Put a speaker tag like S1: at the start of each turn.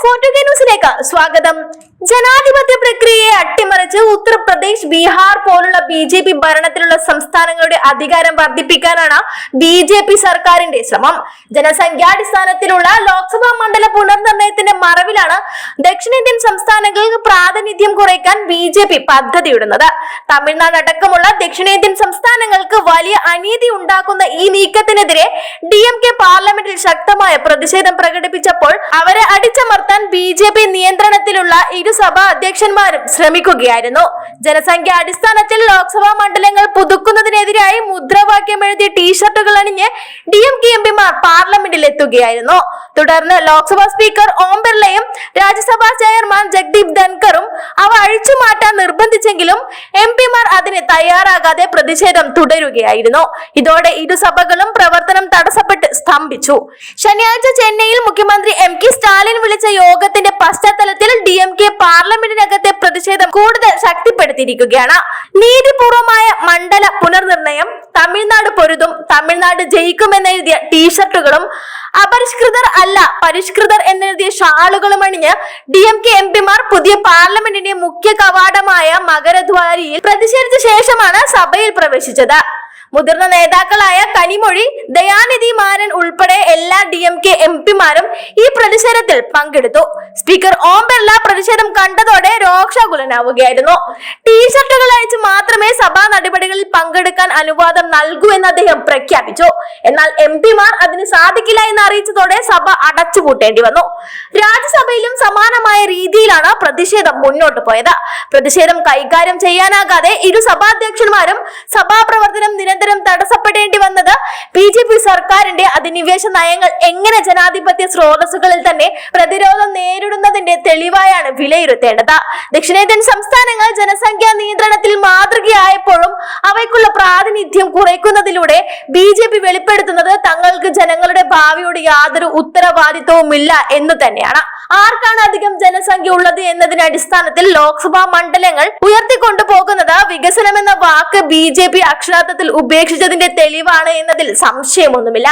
S1: ഫോർട്ടുഗേ ന്യൂസിലേക്ക് സ്വാഗതം. ജനാധിപത്യ പ്രക്രിയയെ അട്ടിമറിച്ച് ഉത്തർപ്രദേശ് ബീഹാർ പോലുള്ള ബി ജെ പി ഭരണത്തിലുള്ള സംസ്ഥാനങ്ങളുടെ അധികാരം വർദ്ധിപ്പിക്കാനാണ് ബി ജെ പി സർക്കാരിന്റെ ശ്രമം. ജനസംഖ്യാടിസ്ഥാനത്തിലുള്ള ലോക്സഭാ മണ്ഡല പുനർനിർണയത്തിന്റെ മറവിലാണ് ദക്ഷിണേന്ത്യൻ സംസ്ഥാനങ്ങൾക്ക് പ്രാതിനിധ്യം കുറയ്ക്കാൻ ബി ജെ പി പദ്ധതിയിടുന്നത്. തമിഴ്നാട് അടക്കമുള്ള ദക്ഷിണേന്ത്യൻ സംസ്ഥാനങ്ങൾക്ക് വലിയ അനീതി ഉണ്ടാക്കുന്ന ഈ നീക്കത്തിനെതിരെ ഡി എം കെ പാർലമെന്റിൽ ശക്തമായ പ്രതിഷേധം പ്രകടിപ്പിച്ചപ്പോൾ അവരെ അടിച്ചമർത്താൻ ബി ജെ പി നിയന്ത്രണത്തിലുള്ള ഇരു സഭാ അധ്യക്ഷന്മാരും ശ്രമിക്കുകയായിരുന്നു. ജനസംഖ്യ അടിസ്ഥാനത്തിൽ ലോക്സഭാ മണ്ഡലങ്ങൾ പുതുക്കുന്നതിനെതിരായി മുദ്രാവാക്യം എഴുതിയ ടീഷർട്ടുകൾ അണിഞ്ഞ് ഡി എം കെ എം പിമാർ പാർലമെന്റിൽ എത്തുകയായിരുന്നു തുടർന്ന് ലോക്സഭാ സ്പീക്കർ ഓം ബിർളയും രാജ്യസഭാ ചെയർമാൻ ജഗ്ദീപ് അഴിച്ചുമാറ്റാൻ നിർബന്ധിച്ചെങ്കിലും എം പിമാർ അതിന് തയ്യാറാകാതെ പ്രതിഷേധം തുടരുകയായിരുന്നു. ഇതോടെ ഇരുസഭകളും പ്രവർത്തനം തടസ്സപ്പെട്ട് സ്തംഭിച്ചു. ശനിയാഴ്ച ചെന്നൈയിൽ മുഖ്യമന്ത്രി എം കെ സ്റ്റാലിൻ വിളിച്ച യോഗത്തിന്റെ പശ്ചാത്തലത്തിൽ ഡി എം കെ പാർലമെന്റിനകത്തെ പ്രതിഷേധം കൂടുതൽ ശക്തിപ്പെടുത്തിയിരിക്കുകയാണ്. നീതിപൂർവമായ മണ്ഡല പുനർനിർണയം തമിഴ്നാട് പൊരുതും തമിഴ്നാട് ജയിക്കും ജയിക്കുമെന്നെഴുതിയ ടീഷർട്ടുകളും അപരിഷ്കൃതർ അല്ല പരിഷ്കൃതർ എന്നെഴുതിയ ഷാളുകളും അണിഞ്ഞ് ഡി എം കെ എം പിമാർ പുതിയ പാർലമെന്റിന്റെ മുഖ്യ കവാടമായ മകരദ്വാരിയിൽ പ്രതിഷേധിച്ച ശേഷമാണ് സഭയിൽ പ്രവേശിച്ചത്. മുതിർന്ന നേതാക്കളായ കനിമൊഴി ദയാനിധി മാരൻ ഉൾപ്പെടെ എല്ലാ ഡി എം കെ എം പിമാരും ഈ പ്രതിഷേധത്തിൽ പങ്കെടുത്തു. സ്പീക്കർ ഓം ബിർള പ്രതിഷേധം കണ്ടതോടെ രോക്ഷാകുലനാവുകയായിരുന്നു ടീഷർട്ടുകൾ അയച്ച് മാത്രമേ സഭാ നടപടികളിൽ പങ്കെടുക്കാൻ അനുവാദം നൽകൂ എന്ന് അദ്ദേഹം പ്രഖ്യാപിച്ചു. എന്നാൽ എം പിമാർ അതിന് സാധിക്കില്ല എന്ന് അറിയിച്ചതോടെ സഭ അടച്ചുപൂട്ടേണ്ടി വന്നു. രാജ്യസഭയിലും സമാനമായ രീതിയിലാണ് പ്രതിഷേധം മുന്നോട്ട് പോയത്. പ്രതിഷേധം കൈകാര്യം ചെയ്യാനാകാതെ ഇരു സഭാധ്യക്ഷന്മാരും സഭാപ്രവർത്തനം നിരന്തരം തടസ്സപ്പെടേണ്ടി വന്നത് ബി ജെ പി സർക്കാരിന്റെ അധിനിവേശ നയങ്ങൾ എങ്ങനെ ജനാധിപത്യ സ്രോതസ്സുകളിൽ തന്നെ പ്രതിരോധം നേരിടുന്നതിന്റെ തെളിവായാണ് വിലയിരുത്തേണ്ടത്. ദക്ഷിണേന്ത്യൻ സംസ്ഥാനങ്ങൾ ജനസംഖ്യാ നിയന്ത്രണത്തിൽ മാതൃകയായപ്പോഴും അവയ്ക്കുള്ള പ്രാതിനിധ്യം കുറയ്ക്കുന്നതിലൂടെ ബി ജെ പി വെളിപ്പെടുത്തുന്നത് തങ്ങൾക്ക് ജനങ്ങളുടെ ഭാവിയോട് യാതൊരു ഉത്തരവാദിത്വവുമില്ല എന്ന് തന്നെയാണ്. ആർക്കാണ് അധികം ജനസംഖ്യ ഉള്ളത് എന്നതിന്റെ അടിസ്ഥാനത്തിൽ ലോക്സഭാ മണ്ഡലങ്ങൾ ഉയർത്തിക്കൊണ്ടുപോകുന്നത്? വികസനം എന്ന വാക്ക് ബി ജെ പി അക്ഷരാർത്ഥത്തിൽ ഉപേക്ഷിച്ചതിന്റെ തെളിവാണ് എന്നതിൽ സംശയമൊന്നുമില്ല.